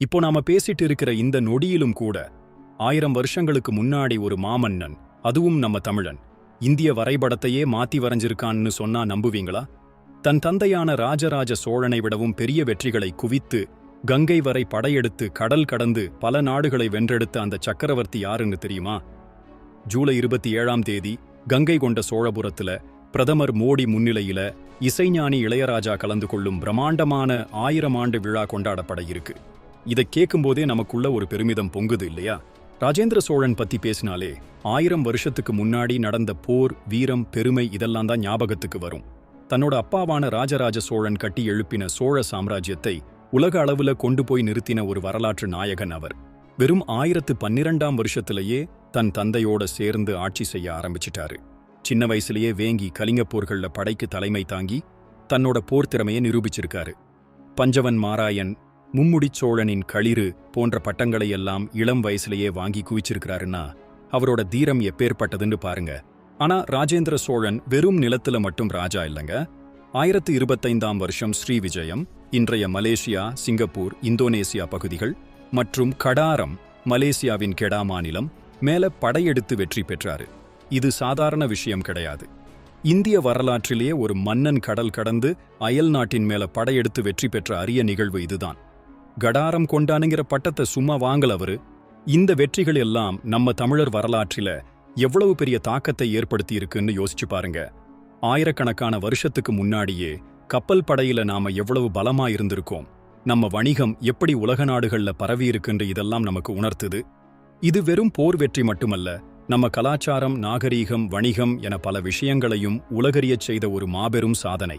இப்போ நாம பேசிட்டு இருக்கிற இந்த நொடியிலும் கூட ஆயிரம் வருஷங்களுக்கு முன்னாடி ஒரு மாமன்னன் அதுவும் நம்ம தமிழன் இந்திய வரைபடத்தையே மாத்தி வரைஞ்சிருக்கான்னு சொன்னா நம்புவீங்களா? தன் தந்தையான ராஜராஜ சோழனை விடவும் பெரிய வெற்றிகளை குவித்து கங்கை வரை படையெடுத்து கடல் கடந்து பல நாடுகளை வென்றெடுத்த அந்த சக்கரவர்த்தி யாருன்னு தெரியுமா? ஜூலை இருபத்தி ஏழாம் தேதி கங்கை கொண்ட சோழபுரத்துல பிரதமர் மோடி முன்னிலையில இசைஞானி இளையராஜா கலந்து கொள்ளும் பிரம்மாண்டமான ஆயிரம் ஆண்டு விழா கொண்டாடப்பட இருக்கு. இதை கேட்கும்போதே நமக்குள்ள ஒரு பெருமிதம் பொங்குது இல்லையா? ராஜேந்திர சோழன் பத்தி பேசினாலே ஆயிரம் வருஷத்துக்கு முன்னாடி நடந்த போர் வீரம் பெருமை இதெல்லாம் தான் ஞாபகத்துக்கு வரும். தன்னோட அப்பாவான ராஜராஜ சோழன் கட்டி எழுப்பின சோழ சாம்ராஜ்யத்தை உலக அளவுல கொண்டு போய் நிறுத்தின ஒரு வரலாற்று நாயகன் அவர். வெறும் ஆயிரத்து பன்னிரெண்டாம் வருஷத்திலேயே தன் தந்தையோட சேர்ந்து ஆட்சி செய்ய ஆரம்பிச்சிட்டாரு. சின்ன வயசுலயே வேங்கி கலிங்கப் போர்கள்ல படைக்கு தலைமை தாங்கி தன்னோட போர் திறமையை நிரூபிச்சிருக்காரு. பஞ்சவன் மாராயன் மும்முடிச் சோழனின் களிறு போன்ற பட்டங்களை எல்லாம் இளம் வயசுலயே வாங்கி குவிச்சிருக்கிறாருன்னா அவரோட தீரம் எப்பேற்பட்டதுன்னு பாருங்க. ஆனா ராஜேந்திர சோழன் வெறும் நிலத்துல மட்டும் ராஜா இல்லைங்க. ஆயிரத்து இருபத்தைந்தாம் வருஷம் ஸ்ரீவிஜயம் இன்றைய மலேசியா சிங்கப்பூர் இந்தோனேசியா பகுதிகள் மற்றும் கடாரம் மலேசியாவின் கெடா மாநிலம் மேல படையெடுத்து வெற்றி பெற்றாரு. இது சாதாரண விஷயம் கிடையாது. இந்திய வரலாற்றிலேயே ஒரு மன்னன் கடல் கடந்து அயல் நாட்டின் மேல படையெடுத்து வெற்றி பெற்ற அரிய நிகழ்வு இதுதான். கடாரம் கொண்டானுங்கிற பட்டத்தை சும்மா வாங்கல அவரு. இந்த வெற்றிகள் எல்லாம் நம்ம தமிழர் வரலாற்றில எவ்வளவு பெரிய தாக்கத்தை ஏற்படுத்தி இருக்குன்னு யோசிச்சு பாருங்க. ஆயிரக்கணக்கான வருஷத்துக்கு முன்னாடியே கப்பல் படையில நாம எவ்வளவு பலமா இருந்திருக்கோம். நம்ம வணிகம் எப்படி உலக நாடுகள்ல பரவி இருக்குன்ற இதெல்லாம் நமக்கு உணர்த்துது. இது வெறும் போர் வெற்றி மட்டுமல்ல நம்ம கலாச்சாரம் நாகரீகம் வணிகம் என பல விஷயங்களையும் உலகறியச் செய்த ஒரு மாபெரும் சாதனை.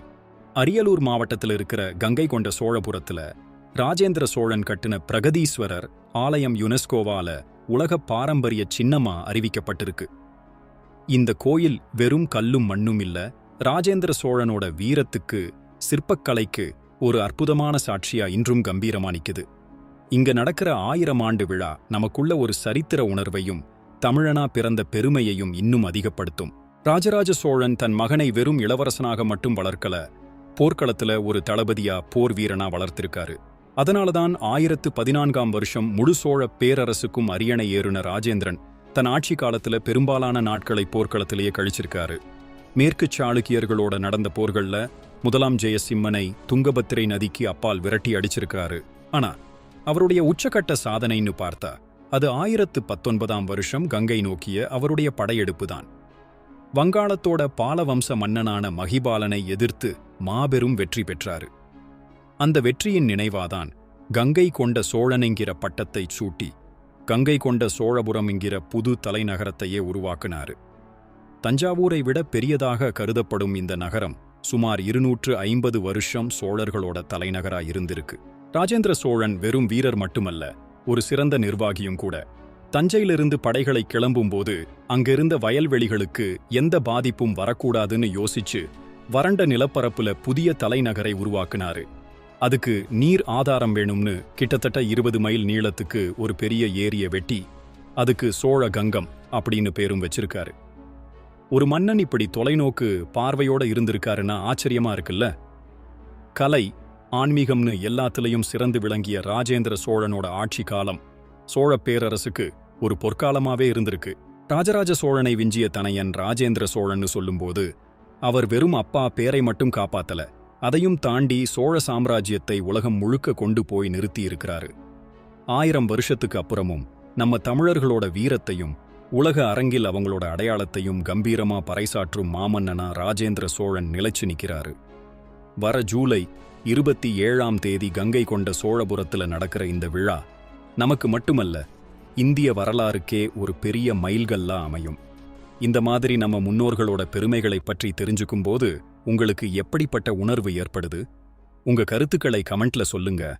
அரியலூர் மாவட்டத்தில் இருக்கிற கங்கை கொண்ட சோழபுரத்துல ராஜேந்திர சோழன் கட்டின பிரகதீஸ்வரர் ஆலயம் யுனெஸ்கோவால உலக பாரம்பரிய சின்னமா அறிவிக்கப்பட்டிருக்கு. இந்த கோயில் வெறும் கல்லும் மண்ணும் இல்ல ராஜேந்திர சோழனோட வீரத்துக்கு சிற்பக்கலைக்கு ஒரு அற்புதமான சாட்சியா இன்றும் கம்பீரமா நிக்குது இங்க நடக்கிற ஆயிரம் ஆண்டு விழா நமக்குள்ள ஒரு சரித்திர உணர்வையும் தமிழனா பிறந்த பெருமையையும் இன்னும் அதிகப்படுத்தும். ராஜராஜ சோழன் தன் மகனை வெறும் இளவரசனாக மட்டும் வளர்க்கல போர்க்களத்துல ஒரு தளபதியா போர் வீரனா வளர்த்திருக்காரு. அதனாலதான் ஆயிரத்து பதினான்காம் வருஷம் முழு சோழ பேரரசுக்கும் அரியணை ஏறுன ராஜேந்திரன் தன் ஆட்சி காலத்துல பெரும்பாலான நாட்களை போர்க்களத்திலேயே கழிச்சிருக்காரு. மேற்கு சாளுக்கியர்களோட நடந்த போர்கள்ல முதலாம் ஜெயசிம்மனை துங்கபத்திரை நதிக்கு அப்பால் விரட்டி அடிச்சிருக்காரு. ஆனா அவருடைய உச்சக்கட்ட சாதனைன்னு பார்த்தா அது ஆயிரத்து பத்தொன்பதாம் வருஷம் கங்கை நோக்கிய அவருடைய படையெடுப்பு தான் வங்காளத்தோட பாலவம்ச மன்னனான மகிபாலனை எதிர்த்து மாபெரும் வெற்றி பெற்றாரு. அந்த வெற்றியின் நினைவாதான் கங்கை கொண்ட சோழன் என்கிற பட்டத்தை சூட்டி கங்கை கொண்ட சோழபுரம் என்கிற புது தலைநகரத்தையே உருவாக்கினாரு. தஞ்சாவூரை விட பெரியதாக கருதப்படும் இந்த நகரம் சுமார் இருநூற்று ஐம்பது வருஷம் சோழர்களோட தலைநகரா இருந்திருக்கு. ராஜேந்திர சோழன் வெறும் வீரர் மட்டுமல்ல ஒரு சிறந்த நிர்வாகியும் கூட. தஞ்சையிலிருந்து படைகளை கிளம்பும்போது அங்கிருந்த வயல்வெளிகளுக்கு எந்த பாதிப்பும் வரக்கூடாதுன்னு யோசிச்சு வறண்ட நிலப்பரப்புல புதிய தலைநகரை உருவாக்குனாரு. அதுக்கு நீர் ஆதாரம் வேணும்னு கிட்டத்தட்ட இருபது மைல் நீளத்துக்கு ஒரு பெரிய ஏரிய வெட்டி அதுக்கு சோழ கங்கம் அப்படின்னு பேரும் வச்சிருக்காரு. ஒரு மன்னன் இப்படி தொலைநோக்கு பார்வையோட இருந்திருக்காருன்னா ஆச்சரியமா இருக்குல்ல? கலை ஆன்மீகம்னு எல்லாத்துலயும் சிறந்து விளங்கிய ராஜேந்திர சோழனோட ஆட்சி காலம் சோழ பேரரசுக்கு ஒரு பொற்காலமாவே இருந்திருக்கு. ராஜராஜ சோழனை விஞ்சிய தனையன் ராஜேந்திர சோழன்னு சொல்லும்போது அவர் வெறும் அப்பா பேரை மட்டும் காப்பாத்தல. அதையும் தாண்டி சோழ சாம்ராஜ்யத்தை உலகம் முழுக்க கொண்டு போய் நிறுத்தியிருக்கிறாரு. ஆயிரம் வருஷத்துக்கு அப்புறமும் நம்ம தமிழர்களோட வீரத்தையும் உலக அரங்கில் அவங்களோட அடையாளத்தையும் கம்பீரமா பறைசாற்றும் மாமன்னனா ராஜேந்திர சோழன் நிலைச்சு நிக்கிறாரு. வர ஜூலை இருபத்தி ஏழாம் தேதி கங்கை கொண்ட சோழபுரத்துல நடக்கிற இந்த விழா நமக்கு மட்டுமல்ல இந்திய வரலாறுக்கே ஒரு பெரிய மைல்கல்லா அமையும். இந்த மாதிரி நம்ம முன்னோர்களோட பெருமைகளை பற்றி தெரிஞ்சுக்கும் போது உங்களுக்கு எப்படிப்பட்ட உணர்வு ஏற்படுது? உங்க கருத்துக்களை கமெண்ட்ல சொல்லுங்க.